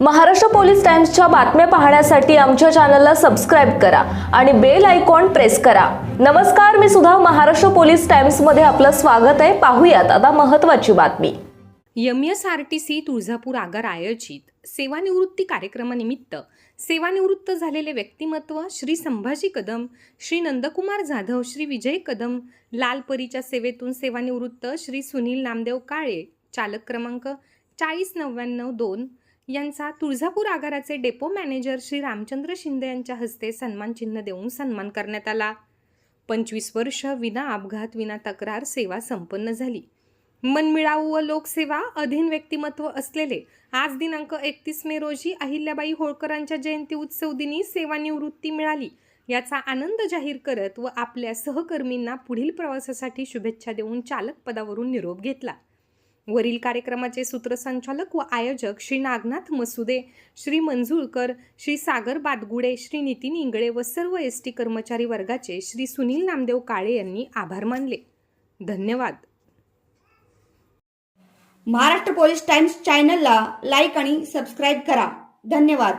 Maharashtra police टाइम्सच्या बातम्या पाहण्यासाठी आमच्या चॅनलला सबस्क्राईब करा आणि बेल आयकॉन प्रेस करा. नमस्कार मी सुद्धा महाराष्ट्र पोलीस टाइम्समध्ये आपलं स्वागत आहे. पाहूयात आता महत्त्वाची बातमी. M S R T C Tuljapur आगार आयोजित सेवानिवृत्ती कार्यक्रमानिमित्त सेवानिवृत्त झालेले व्यक्तिमत्व श्री संभाजी कदम श्री नंदकुमार जाधव श्री विजय कदम लालपरीच्या सेवेतून सेवानिवृत्त श्री सुनील नामदेव काळे चालक क्रमांक चाळीस नव्याण्णव दोन यांचा तुळजापूर आगाराचे डेपो मॅनेजर श्री रामचंद्र शिंदे यांच्या हस्ते सन्मान चिन्ह देऊन सन्मान करण्यात आला. पंचवीस वर्ष विना अपघात विना तक्रार सेवा संपन्न झाली. मनमिळावू व लोकसेवा अधीन व्यक्तिमत्व असलेले आज दिनांक एकतीस मे रोजी अहिल्याबाई होळकरांच्या जयंती उत्सव दिनी सेवानिवृत्ती मिळाली. याचा आनंद जाहीर करत व आपल्या सहकर्मींना पुढील प्रवासासाठी शुभेच्छा देऊन चालक पदावरून निरोप घेतला. वरील कार्यक्रमाचे सूत्रसंचालक व आयोजक श्री नागनाथ मसुदे श्री मंजुळकर श्री सागर बादगुडे श्री नितीन इंगळे व सर्व एस टी कर्मचारी वर्गाचे श्री सुनील नामदेव काळे यांनी आभार मानले. धन्यवाद. महाराष्ट्र पोलीस टाइम्स चॅनलला लाईक आणि सबस्क्राईब करा. धन्यवाद.